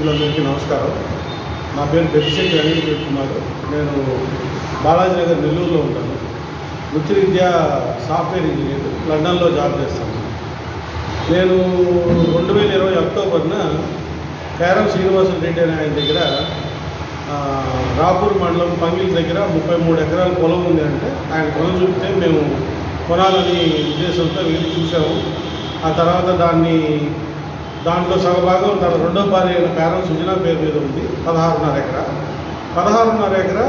సభ్యులందరికీ నమస్కారం. నా పేరు పెద్దిశెట్టి అనిల్ కుమార్. నేను బాలాజీ నగర్ నెల్లూరులో ఉంటాను. వృత్తి విద్య సాఫ్ట్వేర్ ఇంజనీర్ లండన్లో జాబ్ చేస్తాను. నేను రెండు వేల ఇరవై అక్టోబర్న కేరం శ్రీనివాసులు రెడ్డి అనే ఆయన దగ్గర రాపూర్ మండలం పంగిల్ దగ్గర ముప్పై మూడు ఎకరాల పొలం ఉంది అంటే ఆయన పొలం చూపితే మేము కొనాలని ఉద్దేశంతో వెళ్ళి చూసాము ఆ తర్వాత దాన్ని దాంట్లో సగభాగం తన రెండో భార్య అయిన పేరం సుజనా పేరు మీద ఉంది పదహారున్నర ఎకరా. పదహారున్నర ఎకరా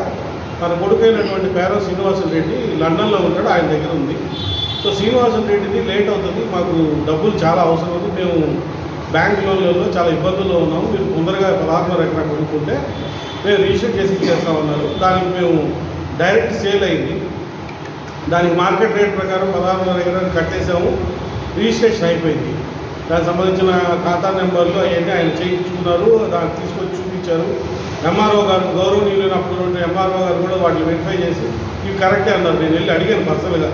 తన కొడుకైనటువంటి పేరం శ్రీనివాసులు రెడ్డి లండన్లో ఉంటాడు ఆయన దగ్గర ఉంది. సో శ్రీనివాసులు రెడ్డిది లేట్ అవుతుంది మాకు డబ్బులు చాలా అవసరం ఉంది మేము బ్యాంక్ లోన్లలో చాలా ఇబ్బందుల్లో ఉన్నాము మీరు తొందరగా పదహారున్నర ఎకరా కొనుక్కుంటే మేము రిజిస్టర్ చేసి ఇచ్చేస్తామన్నారు దానికి మేము డైరెక్ట్ సేల్ అయింది. దానికి మార్కెట్ రేట్ ప్రకారం పదహారున్నర ఎకరాన్ని కట్టేసాము రిజిస్ట్రేషన్ అయిపోయింది. దానికి సంబంధించిన ఖాతా నెంబర్లు అవన్నీ ఆయన చేయించుకున్నారు దాన్ని తీసుకొచ్చి చూపించారు. ఎంఆర్ఓ గారు గౌరవనీయులైన అప్పుడు ఎంఆర్ఓ గారు కూడా వాటిని వెరిఫై చేసి ఇవి కరెక్టే అన్నారు నేను వెళ్ళి అడిగాను పర్సనల్గా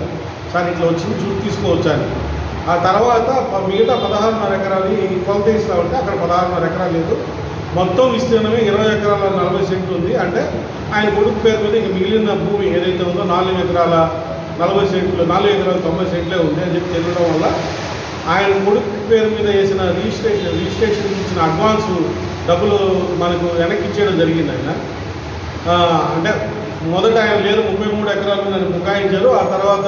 సార్ ఇట్లా వచ్చింది చూసి తీసుకోవచ్చా అని. ఆ తర్వాత మిగతా పదహారున్నర ఎకరాలు కొలత ఇస్తామంటే అక్కడ పదహారున్నర ఎకరాలు లేదు. మొత్తం విస్తీర్ణమే ఇరవై ఎకరాల నలభై సెంట్లు ఉంది. అంటే ఆయన కొడుకు పేరు మీద ఇంక మిగిలిన భూమి ఏదైతే ఉందో నాలుగు ఎకరాల నలభై సెంట్లు నాలుగు ఎకరాల తొంభై సెంట్లే ఉంది అని చెప్పి తెలియడం వల్ల ఆయన కొడుకు పేరు మీద వేసిన రిజిస్ట్రేషన్ రిజిస్ట్రేషన్ ఇచ్చిన అడ్వాన్స్ డబ్బులు మనకు వెనక్కి ఇచ్చేయడం జరిగింది ఆయన. అంటే మొదట ఆయన లేదు ముప్పై మూడు ఎకరాలు నన్ను బుకాయించారు. ఆ తర్వాత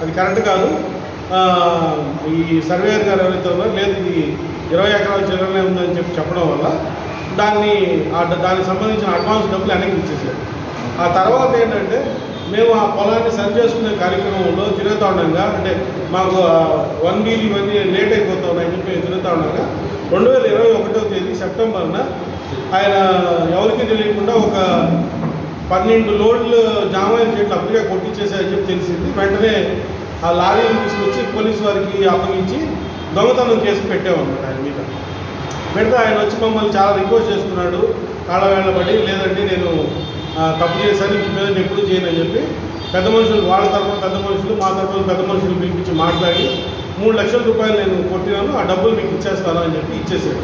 అది కరెక్ట్ కాదు. ఈ సర్వేయర్ గారు ఎవరైతే ఉన్నారో లేదు ఇది ఇరవై ఎకరాల చిల్లరనే ఉందని చెప్పి చెప్పడం వల్ల దాన్ని దానికి సంబంధించిన అడ్వాన్స్ డబ్బులు వెనక్కి ఇచ్చేసారు ఆ తర్వాత ఏంటంటే మేము ఆ పొలాన్ని సరి చేసుకునే కార్యక్రమంలో తిరుగుతూ ఉండగా అంటే మాకు వన్ వీల్ ఇవన్నీ లేట్ అయిపోతా ఉన్నాయని చెప్పి మేము తిరుగుతూ ఉండగా రెండు వేల ఇరవై ఒకటో తేదీ సెప్టెంబర్న ఆయన ఎవరికి తెలియకుండా ఒక పన్నెండు లోడ్లు జామాయిల చెట్లు అప్పటికే కొట్టించేసాయని చెప్పి తెలిసింది. వెంటనే ఆ లారీని తీసుకొచ్చి పోలీసు వారికి అప్పగించి దొంగతనం కేసు పెట్టామన్నమాట ఆయన మీద. పెడితే ఆయన వచ్చి మమ్మల్ని చాలా రిక్వెస్ట్ చేసుకున్నాడు కాళ్ళ వేళ్ళబడి లేదండి నేను తప్పు చేశాను ఇంక మీద ఎప్పుడు అని చెప్పి పెద్ద మనుషులు వాళ్ళ తరఫున పెద్ద మనుషులు మా తరఫున పెద్ద మనుషులు పిలిపించి మాట్లాడి మూడు లక్షల రూపాయలు నేను కొట్టినాను ఆ డబ్బులు మీకు ఇచ్చేస్తాను అని చెప్పి ఇచ్చేసాడు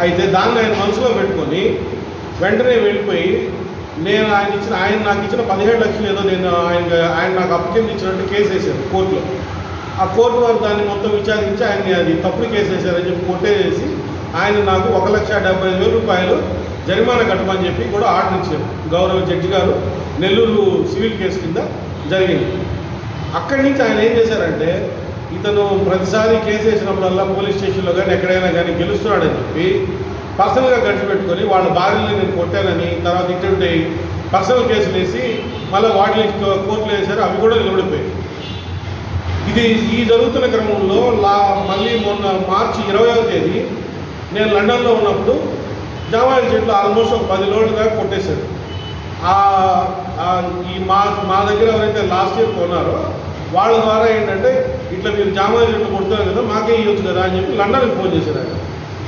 అయితే దాన్ని ఆయన మనసులో పెట్టుకొని వెంటనే వెళ్ళిపోయి నేను ఆయన ఇచ్చిన ఆయన నాకు ఇచ్చిన పదిహేడు లక్షలు ఏదో నేను ఆయన ఆయన నాకు అప్పు కింద ఇచ్చినట్టు కేసు వేశారు కోర్టులో. ఆ కోర్టు వారు దాన్ని మొత్తం విచారించి ఆయన్ని అది తప్పుడు కేసు వేశారని చెప్పి కొట్టేసేసి ఆయన నాకు ఒక లక్ష డెబ్బై ఐదు వేల రూపాయలు జరిమానా కట్టమని చెప్పి కూడా ఆర్డర్ ఇచ్చారు. గౌరవ జడ్జి గారు నెల్లూరు సివిల్ కేసు కింద జరిగింది. అక్కడి నుంచి ఆయన ఏం చేశారంటే ఇతను ప్రతిసారి కేసు వేసినప్పుడల్లా పోలీస్ స్టేషన్లో కానీ ఎక్కడైనా కానీ గెలుస్తున్నాడని చెప్పి పర్సనల్గా ఖర్చు పెట్టుకొని వాళ్ళ భార్యని నేను కొట్టానని తర్వాత ఇటువంటి పర్సనల్ కేసులు వేసి మళ్ళీ వాటిని కోర్టులు వేశారు అవి కూడా నిలబడిపోయాయి. ఇది ఈ జరుగుతున్న క్రమంలో లా మళ్ళీ మొన్న మార్చి ఇరవైవ తేదీ నేను లండన్లో ఉన్నప్పుడు జామాయిల చెట్లు ఆల్మోస్ట్ ఒక పది లోడ్ల దాకా కొట్టేశారు ఈ మా మా దగ్గర ఎవరైతే లాస్ట్ ఇయర్ కొన్నారో వాళ్ళ ద్వారా ఏంటంటే ఇట్లా మీరు జామాయిల చెట్లు కొడుతున్నారు కదా మాకే ఇవ్వచ్చు కదా అని చెప్పి లండన్కి ఫోన్ చేశారు ఆయన.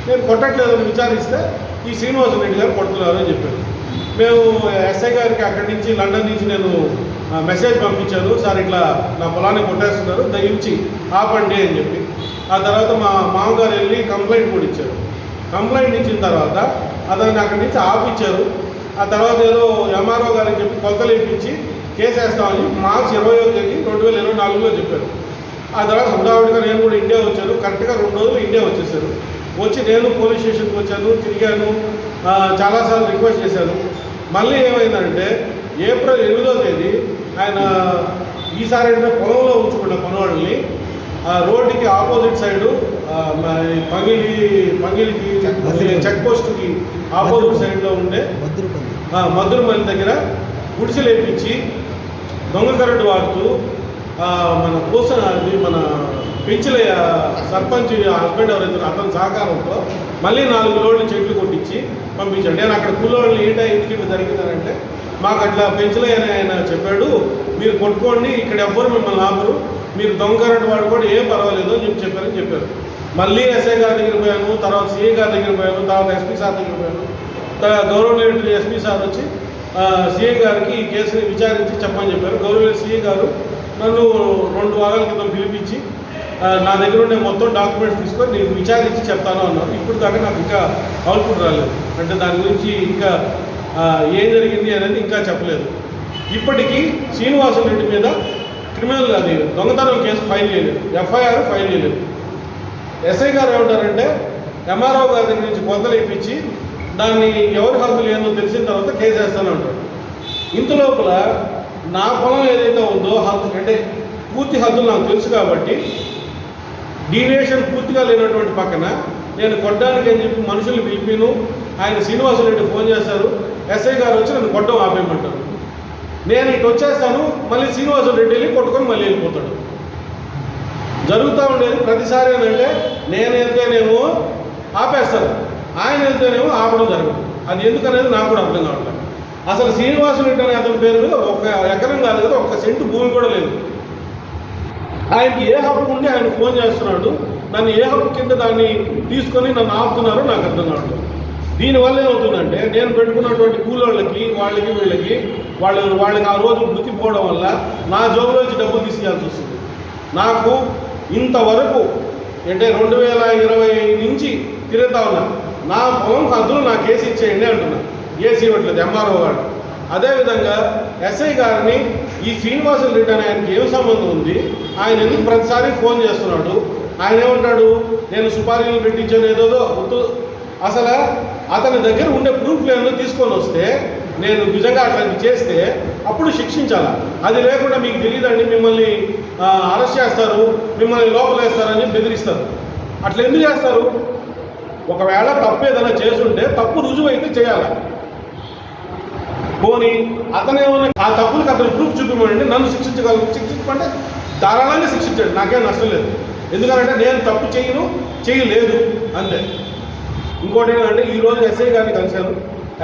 నేను కొట్టట్లేదని విచారిస్తే ఈ శ్రీనివాస రెడ్డి గారు కొడుతున్నారు అని చెప్పారు. మేము ఎస్ఐ గారికి అక్కడి నుంచి లండన్ నుంచి నేను మెసేజ్ పంపించాను. సార్ ఇట్లా నా పొలాన్ని కొట్టేస్తున్నారు దయించి ఆపండి అని చెప్పి. ఆ తర్వాత మా మామగారు వెళ్ళి కంప్లైంట్ కూడా ఇచ్చారు. కంప్లైంట్ ఇచ్చిన తర్వాత అతన్ని అక్కడి నుంచి ఆపిచ్చారు ఆ తర్వాత ఏదో ఎంఆర్ఓ గారికి చెప్పి కొలతలు ఇప్పించి కేసు వేస్తామని మార్చి ఇరవయో తేదీ రెండు వేల ఇరవై నాలుగులో చెప్పారు. ఆ తర్వాత హుడావుడిగా నేను కూడా ఇండియా వచ్చాను. కరెక్ట్గా రెండు రోజులు ఇండియా వచ్చేసారు. వచ్చి నేను పోలీస్ స్టేషన్కి వచ్చాను తిరిగాను చాలాసార్లు రిక్వెస్ట్ చేశాను. మళ్ళీ ఏమైందంటే ఏప్రిల్ ఎనిమిదో తేదీ ఆయన ఈసారి అంటే పొలంలో ఉంచుకున్న పనివాళ్ళని ఆ రోడ్డుకి ఆపోజిట్ సైడు మరి పంగిలి పంగిలికి చెక్ పోస్ట్కి ఆపోజిట్ సైడ్లో ఉండే మధురమల్లి దగ్గర గుడిసెలు వేయించి దొంగ కరెంటు వాడుతూ మన పూసన మన పెంచలయ్య సర్పంచ్ హస్బెండ్ ఎవరైతే అతని సహకారంతో మళ్ళీ నాలుగు లోడ్లు చెట్లు కొట్టించి పంపించాడు. నేను అక్కడ కూలోళ్ళు ఏంటో ఎందుకు ఇట్లా జరిగిందనంటే మాకు అట్లా పెంచలయ్య అని ఆయన చెప్పాడు మీరు కొట్టుకోండి ఇక్కడ ఎవ్వరు మిమ్మల్ని ఆపరు మీరు దొంగ కరెంటు వాడుకోండి ఏం పర్వాలేదు అని చెప్పి చెప్పారని చెప్పారు. మళ్ళీ ఎస్ఐ గారి దగ్గర పోయాను తర్వాత సిఐ గారి దగ్గర పోయాను తర్వాత ఎస్పీ సార్ దగ్గర పోయాను. త- గౌరవనీయుడు ఎస్పీ సార్ వచ్చి సిఐ గారికి ఈ కేసుని విచారించి చెప్పమని చెప్పారు. గౌరవ సిఐ గారు నన్ను రెండు వారాల క్రితం పిలిపించి నా దగ్గర ఉండే మొత్తం డాక్యుమెంట్స్ తీసుకొని నేను విచారించి చెప్తాను అన్నారు. ఇప్పుడు దాకా నాకు ఇంకా అవుట్పుట్ రాలేదు. అంటే దాని గురించి ఇంకా ఏం జరిగింది అనేది ఇంకా చెప్పలేదు. ఇప్పటికీ శ్రీనివాసులు రెడ్డి మీద క్రిమినల్ అది దొంగతనం కేసు ఫైల్ చేయలేదు. ఎఫ్ఐఆర్ ఫైల్ చేయలేదు. ఎస్ఐ గారు ఏమంటారంటే ఎంఆర్ఓ గారి దగ్గర నుంచి కొలతలు ఇప్పించి దాన్ని ఎవరి హద్దులు ఏందో తెలిసిన తర్వాత కేసు వేస్తాను అంటాడు ఇంత లోపల నా పొలం ఏదైతే ఉందో హద్దు అంటే పూర్తి హద్దులు నాకు తెలుసు కాబట్టి డీవియేషన్ పూర్తిగా లేనటువంటి పక్కన నేను కొట్టడానికి అని చెప్పి మనుషులు పిలిపిను ఆయన శ్రీనివాసరెడ్డి ఫోన్ చేస్తారు ఎస్ఐ గారు వచ్చి నన్ను కొట్టడం ఆపేయమంటారు. నేను ఇటు వచ్చేస్తాను మళ్ళీ శ్రీనివాసరెడ్డి వెళ్ళి కొట్టుకొని మళ్ళీ వెళ్ళిపోతాడు. జరుగుతూ ఉండేది ప్రతిసారి ఏంటంటే నేను వెళ్తేనేమో ఆపేస్తాను ఆయన వెళ్తేనేమో ఆపడం జరగదు అది ఎందుకనేది నాకు కూడా అర్థం కావట్లేదు. అసలు శ్రీనివాసులు అనే అతని పేరు మీద ఒక ఎకరం కాదు కదా ఒక్క సెంటు భూమి కూడా లేదు. ఆయనకి ఏ హక్కు ఉండి ఆయన ఫోన్ చేస్తున్నాడు నన్ను ఏ హక్కు కింద దాన్ని తీసుకొని నన్ను ఆపుతున్నారో నాకు అర్థం కావట్లేదు. దీనివల్ల ఏమవుతుందంటే నేను పెట్టుకున్నటువంటి కూలోళ్ళకి వాళ్ళకి వీళ్ళకి వాళ్ళు వాళ్ళకి ఆ రోజు మృతిపోవడం వల్ల నా జోబులోంచి డబ్బులు తీసేయాల్సి వస్తుంది. నాకు ఇంతవరకు అంటే రెండు వేల ఇరవై నుంచి తిరుగుతా ఉన్నా. నా పొలం హద్దులు నాకు కేసు ఇచ్చేయండి అంటున్నా. ఏసీ ఇవ్వట్లేదు ఎంఆర్ఓ గారు. అదేవిధంగా ఎస్ఐ గారిని ఈ శ్రీనివాసులు రెడ్డి అని ఆయనకి ఏం సంబంధం ఉంది? ఆయన ఎందుకు ప్రతిసారి ఫోన్ చేస్తున్నాడు? ఆయన ఏమంటాడు? నేను సుపారీలు పెట్టించాను ఏదోదో అసలు అతని దగ్గర ఉండే ప్రూఫ్లు ఏమో తీసుకొని వస్తే నేను నిజంగా అట్లాంటి చేస్తే అప్పుడు శిక్షించాలా? అది లేకుండా మీకు తెలియదండి మిమ్మల్ని అరెస్ట్ చేస్తారు మిమ్మల్ని లోపలేస్తారని బెదిరిస్తారు. అట్లా ఎందుకు చేస్తారు? ఒకవేళ తప్పు ఏదైనా చేసుంటే తప్పు రుజువు అయితే చేయాలి. పోనీ అతనేమన్నా ఆ తప్పులకు అతను ప్రూఫ్ చూపించండి నన్ను శిక్షించగల శిక్షించమంటే ధారాళంగా శిక్షించండి. నాకేం నష్టం లేదు. ఎందుకంటే నేను తప్పు చేయను చేయలేదు అంతే. ఇంకోటి ఏంటంటే ఈరోజు ఎస్ఐ గారిని కలిశాను.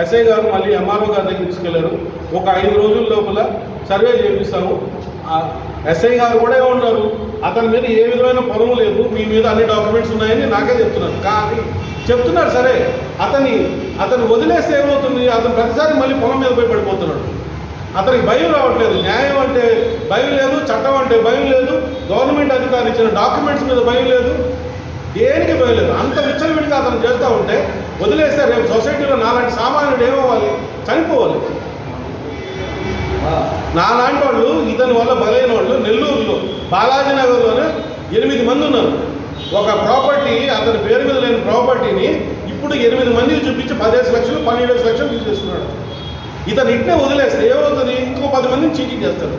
ఎస్ఐ గారు మళ్ళీ ఎంఆర్ఓ గారి దగ్గర తీసుకెళ్ళారు. ఒక ఐదు రోజుల లోపల సర్వే చేపిస్తాము. ఎస్ఐ గారు కూడా ఏమన్నారు? అతని మీద ఏ విధమైన పొలం లేదు మీ మీద అన్ని డాక్యుమెంట్స్ ఉన్నాయని నాకే చెప్తున్నారు. కానీ చెప్తున్నారు సరే. అతని అతను వదిలేస్తే ఏమవుతుంది? అతను ప్రతిసారి మళ్ళీ పొలం మీద పోయి పడిపోతున్నాడు. అతనికి భయం రావట్లేదు. న్యాయం అంటే భయం లేదు చట్టం అంటే భయం లేదు గవర్నమెంట్ అధికారులు ఇచ్చిన డాక్యుమెంట్స్ మీద భయం లేదు. దేనికి భయం లేదు? అంత విచ్చలవిడిగా అతను చేస్తూ ఉంటే వదిలేస్తే రేపు సొసైటీలో నాలాంటి సామాన్యుడు ఏమవ్వాలి? చనిపోవాలి. నాలాంటి వాళ్ళు ఇతని వల్ల బలైన వాళ్ళు నెల్లూరులో బాలాజీ నగర్లోనే ఎనిమిది మంది ఉన్నారు. ఒక ప్రాపర్టీ అతని పేరు మీద లేని ప్రాపర్టీని ఇప్పుడు ఎనిమిది మందికి చూపించి పదిహేను లక్షలు పన్నెండు లక్షలు తీసుకొస్తున్నాడు. ఇతను ఇట్నే వదిలేస్తే ఏమవుతుంది? ఇంకో పది మందిని చీటింగ్ చేస్తారు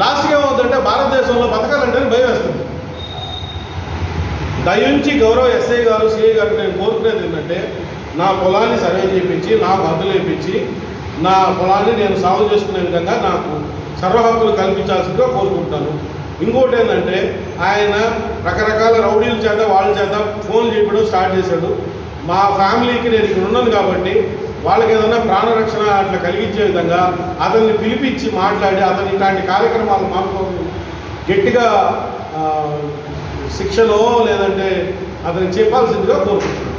లాస్ట్గా ఏమవుతుందంటే భారతదేశంలో బతకాలంటే భయం వేస్తుంది. దయించి గౌరవ ఎస్ఐ గారు సిఐ గారు నేను కోరుకునేది ఏంటంటే నా పొలాన్ని సర్వే చేయించి నాకు హద్దులు వేయించి నా పొలాన్ని నేను సాగు చేసుకునే విధంగా నాకు సర్వహక్కులు కల్పించాల్సిందిగా కోరుకుంటాను ఇంకోటి ఏంటంటే ఆయన రకరకాల రౌడీల చేత వాళ్ళ చేత ఫోన్ చేయడం స్టార్ట్ చేశాడు. మా ఫ్యామిలీకి నేను ఇక్కడ ఉన్నాను కాబట్టి వాళ్ళకి ఏదైనా ప్రాణరక్షణ అట్లా కలిగించే విధంగా అతన్ని పిలిపించి మాట్లాడి అతని ఇలాంటి కార్యక్రమాలు మాకు గట్టిగా శిక్షలో లేదంటే అతనికి చెప్పాల్సిందిగా కోరుకుంటున్నాను.